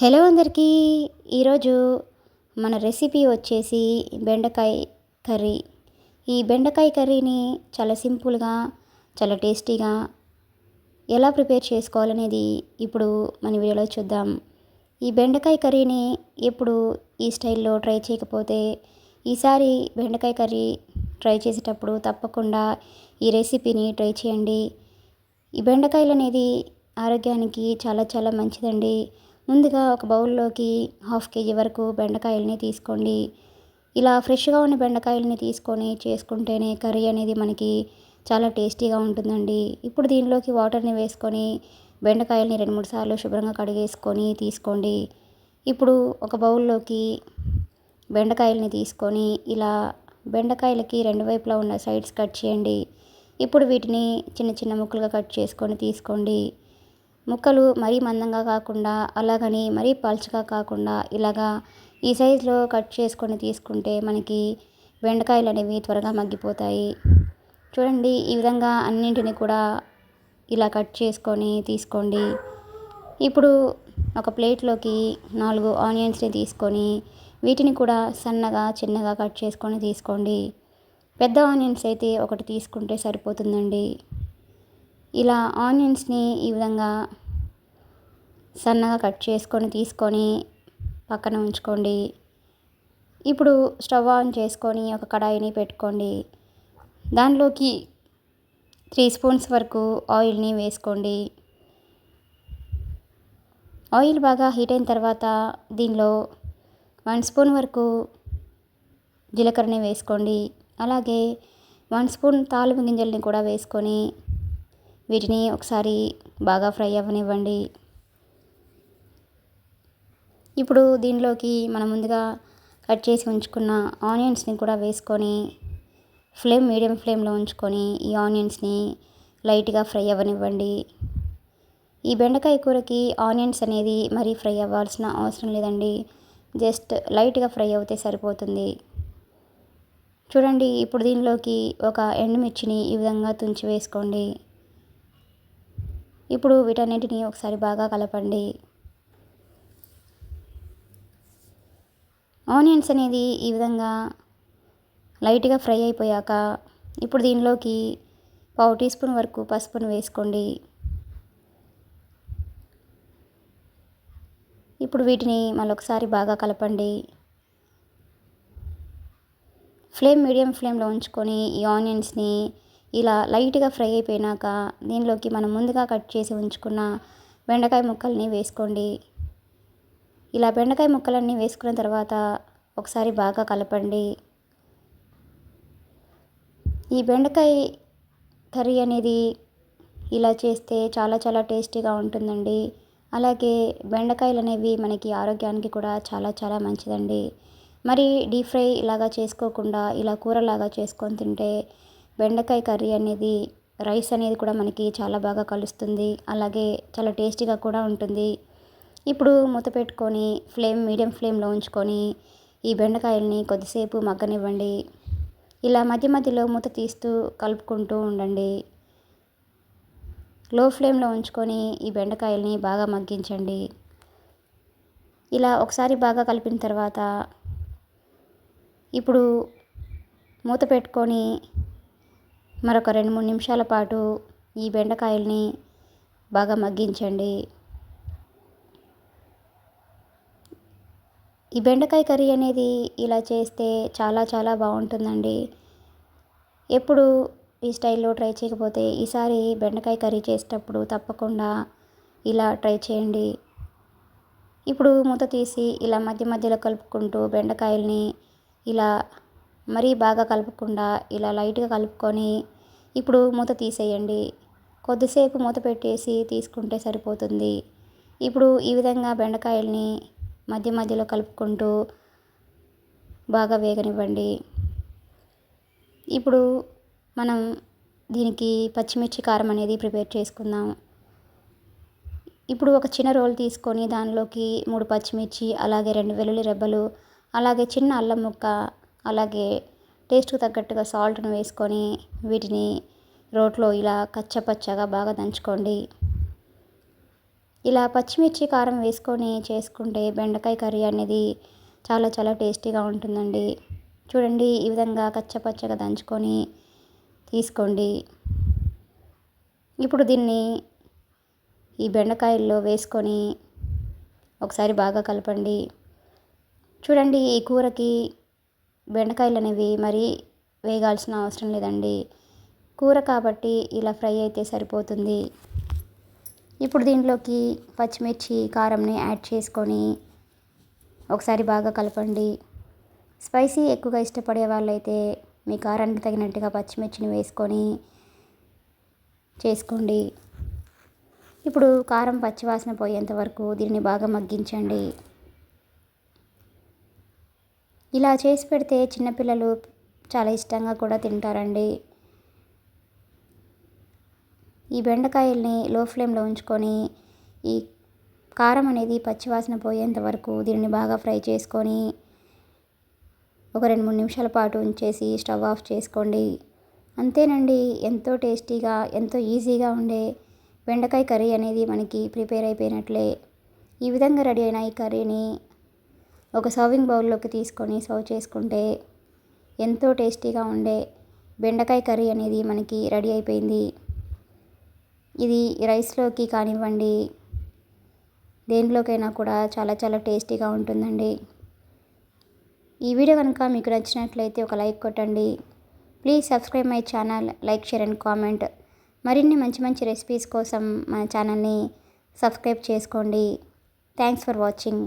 Hello అందరికీ. ఈరోజు మన రెసిపీ వచ్చేసి బెండకాయ కర్రీ. ఈ బెండకాయ కర్రీని చాలా సింపుల్గా చాలా టేస్టీగా ఎలా ప్రిపేర్ చేసుకోవాలనేది ఇప్పుడు మన వీడియోలో చూద్దాం. ఈ బెండకాయ కర్రీని ఎప్పుడు ఈ స్టైల్లో ట్రై చేయకపోతే ఈసారి బెండకాయ కర్రీ ట్రై చేసేటప్పుడు తప్పకుండా ఈ రెసిపీని ట్రై చేయండి. ఈ బెండకాయలు అనేది ఆరోగ్యానికి చాలా చాలా మంచిదండి. ముందుగా ఒక బౌల్లోకి హాఫ్ కేజీ వరకు బెండకాయలని తీసుకోండి. ఇలా ఫ్రెష్గా ఉన్న బెండకాయలని తీసుకొని చేసుకుంటేనే కర్రీ అనేది మనకి చాలా టేస్టీగా ఉంటుందండి. ఇప్పుడు దీనిలోకి వాటర్ని వేసుకొని బెండకాయలని రెండు మూడు సార్లు శుభ్రంగా కడిగేసుకొని తీసుకోండి. ఇప్పుడు ఒక బౌల్లోకి బెండకాయలని తీసుకొని ఇలా బెండకాయలకి రెండు వైపులా ఉన్న సైడ్స్ కట్ చేయండి. ఇప్పుడు వీటిని చిన్న చిన్న ముక్కలుగా కట్ చేసుకొని తీసుకోండి. ముక్కలు మరీ మందంగా కాకుండా అలాగని మరీ పల్చగా కాకుండా ఇలాగా ఈ సైజులో కట్ చేసుకొని తీసుకుంటే మనకి బెండకాయలు అనేవి త్వరగా మగ్గిపోతాయి. చూడండి ఈ విధంగా అన్నింటిని కూడా ఇలా కట్ చేసుకొని తీసుకోండి. ఇప్పుడు ఒక ప్లేట్లోకి నాలుగు ఆనియన్స్ని తీసుకొని వీటిని కూడా సన్నగా చిన్నగా కట్ చేసుకొని తీసుకోండి. పెద్ద ఆనియన్స్ అయితే ఒకటి తీసుకుంటే సరిపోతుందండి. ఇలా ఆనియన్స్ని ఈ విధంగా సన్నగా కట్ చేసుకొని తీసుకొని పక్కన ఉంచుకోండి. ఇప్పుడు స్టవ్ ఆన్ చేసుకొని ఒక కడాయిని పెట్టుకోండి. దానిలోకి త్రీ స్పూన్స్ వరకు ఆయిల్ని వేసుకోండి. ఆయిల్ బాగా హీట్ అయిన తర్వాత దీనిలో వన్ స్పూన్ వరకు జీలకర్రని వేసుకోండి. అలాగే వన్ స్పూన్ తాలింపు గింజల్ని కూడా వేసుకొని వీటిని ఒకసారి బాగా ఫ్రై అవ్వనివ్వండి. ఇప్పుడు దీనిలోకి మనం ముందుగా కట్ చేసి ఉంచుకున్న ఆనియన్స్ని కూడా వేసుకొని ఫ్లేమ్ మీడియం ఫ్లేమ్లో ఉంచుకొని ఈ ఆనియన్స్ని లైట్గా ఫ్రై అవ్వనివ్వండి. ఈ బెండకాయ కూరకి ఆనియన్స్ అనేది మరీ ఫ్రై అవ్వాల్సిన అవసరం లేదండి. జస్ట్ లైట్గా ఫ్రై అవుతే సరిపోతుంది. చూడండి ఇప్పుడు దీనిలోకి ఒక ఎండుమిర్చిని ఈ విధంగా తుంచి వేసుకోండి. ఇప్పుడు వీటన్నిటిని ఒకసారి బాగా కలపండి. ఆనియన్స్ అనేది ఈ విధంగా లైట్గా ఫ్రై అయిపోయాక ఇప్పుడు దీనిలోకి పావు టీ స్పూన్ వరకు పసుపును వేసుకోండి. ఇప్పుడు వీటిని మళ్ళొకసారి బాగా కలపండి. ఫ్లేమ్ మీడియం ఫ్లేమ్లో ఉంచుకొని ఈ ఆనియన్స్ని ఇలా లైట్గా ఫ్రై అయిపోయినాక దీనిలోకి మనం ముందుగా కట్ చేసి ఉంచుకున్న బెండకాయ ముక్కల్ని వేసుకోండి. ఇలా బెండకాయ ముక్కలన్నీ వేసుకున్న తర్వాత ఒకసారి బాగా కలపండి. ఈ బెండకాయ కర్రీ అనేది ఇలా చేస్తే చాలా చాలా టేస్టీగా ఉంటుందండి. అలాగే బెండకాయలు అనేవి మనకి ఆరోగ్యానికి కూడా చాలా చాలా మంచిదండి. మరి డీప్ ఫ్రై ఇలాగా చేసుకోకుండా ఇలా కూరలాగా చేసుకొని తింటే బెండకాయ కర్రీ అనేది రైస్ అనేది కూడా మనకి చాలా బాగా కలుస్తుంది. అలాగే చాలా టేస్టీగా కూడా ఉంటుంది. ఇప్పుడు మూత పెట్టుకొని ఫ్లేమ్ మీడియం ఫ్లేమ్లో ఉంచుకొని ఈ బెండకాయల్ని కొద్దిసేపు మగ్గనివ్వండి. ఇలా మధ్య మధ్యలో మూత తీస్తూ కలుపుకుంటూ ఉండండి. లో ఫ్లేమ్లో ఉంచుకొని ఈ బెండకాయల్ని బాగా మగ్గించండి. ఇలా ఒకసారి బాగా కలిపిన తర్వాత ఇప్పుడు మూత పెట్టుకొని మరొక రెండు మూడు నిమిషాల పాటు ఈ బెండకాయల్ని బాగా మగ్గించండి. ఈ బెండకాయ కర్రీ అనేది ఇలా చేస్తే చాలా చాలా బాగుంటుందండి. ఎప్పుడు ఈ స్టైల్లో ట్రై చేయకపోతే ఈసారి బెండకాయ కర్రీ చేసేటప్పుడు తప్పకుండా ఇలా ట్రై చేయండి. ఇప్పుడు మూత తీసి ఇలా మధ్య మధ్యలో కలుపుకుంటూ బెండకాయల్ని ఇలా మరీ బాగా కలపకుండా ఇలా లైట్గా కలుపుకొని ఇప్పుడు మూత తీసేయండి. కొద్దిసేపు మూత పెట్టేసి తీసుకుంటే సరిపోతుంది. ఇప్పుడు ఈ విధంగా బెండకాయల్ని మధ్య మధ్యలో కలుపుకుంటూ బాగా వేగనివ్వండి. ఇప్పుడు మనం దీనికి పచ్చిమిర్చి కారం అనేది ప్రిపేర్ చేసుకుందాం. ఇప్పుడు ఒక చిన్న రోల్ తీసుకొని దానిలోకి మూడు పచ్చిమిర్చి అలాగే రెండు వెల్లుల్లి రెబ్బలు అలాగే చిన్న అల్లం ముక్క అలాగే టేస్ట్కి తగ్గట్టుగా సాల్ట్ను వేసుకొని వీటిని రోట్లో ఇలా కచ్చపచ్చగా బాగా దంచుకోండి. ఇలా పచ్చిమిర్చి కారం వేసుకొని చేసుకుంటే బెండకాయ కర్రీ అనేది చాలా చాలా టేస్టీగా ఉంటుందండి. చూడండి ఈ విధంగా కచ్చపచ్చగా దంచుకొని తీసుకోండి. ఇప్పుడు దీన్ని ఈ బెండకాయల్లో వేసుకొని ఒకసారి బాగా కలపండి. చూడండి ఈ కూరకి బెండకాయలు అనేవి మరీ వేగాల్సిన అవసరం లేదండి. కూర కాబట్టి ఇలా ఫ్రై అయితే సరిపోతుంది. ఇప్పుడు దీంట్లోకి పచ్చిమిర్చి కారంని యాడ్ చేసుకొని ఒకసారి బాగా కలపండి. స్పైసీ ఎక్కువగా ఇష్టపడే వాళ్ళైతే మీ కారానికి తగినట్టుగా పచ్చిమిర్చిని వేసుకొని చేసుకోండి. ఇప్పుడు కారం పచ్చివాసన పోయేంత వరకు దీన్ని బాగా మగ్గించండి. ఇలా చేసి పెడితే చిన్నపిల్లలు చాలా ఇష్టంగా కూడా తింటారండి. ఈ బెండకాయల్ని లో ఫ్లేమ్లో ఉంచుకొని ఈ కారం అనేది పచ్చివాసన పోయేంత వరకు దీన్ని బాగా ఫ్రై చేసుకొని ఒక రెండు మూడు నిమిషాల పాటు ఉంచేసి స్టవ్ ఆఫ్ చేసుకోండి. అంతేనండి ఎంతో టేస్టీగా ఎంతో ఈజీగా ఉండే బెండకాయ కర్రీ అనేది మనకి ప్రిపేర్ అయిపోయినట్లే. ఈ విధంగా రెడీ అయిన ఈ కర్రీని ఒక సర్వింగ్ బౌల్లోకి తీసుకొని సర్వ్ చేసుకుంటే ఎంతో టేస్టీగా ఉండే బెండకాయ కర్రీ అనేది మనకి రెడీ అయిపోయింది. ఇది రైస్లోకి కానివ్వండి దేంట్లోకైనా కూడా చాలా చాలా టేస్టీగా ఉంటుందండి. ఈ వీడియో కనుక మీకు నచ్చినట్లయితే ఒక లైక్ కొట్టండి. Please subscribe my channel like share and comment. మరిన్ని మంచి మంచి రెసిపీస్ కోసం మన ఛానల్ని సబ్స్క్రైబ్ చేసుకోండి. Thanks for watching.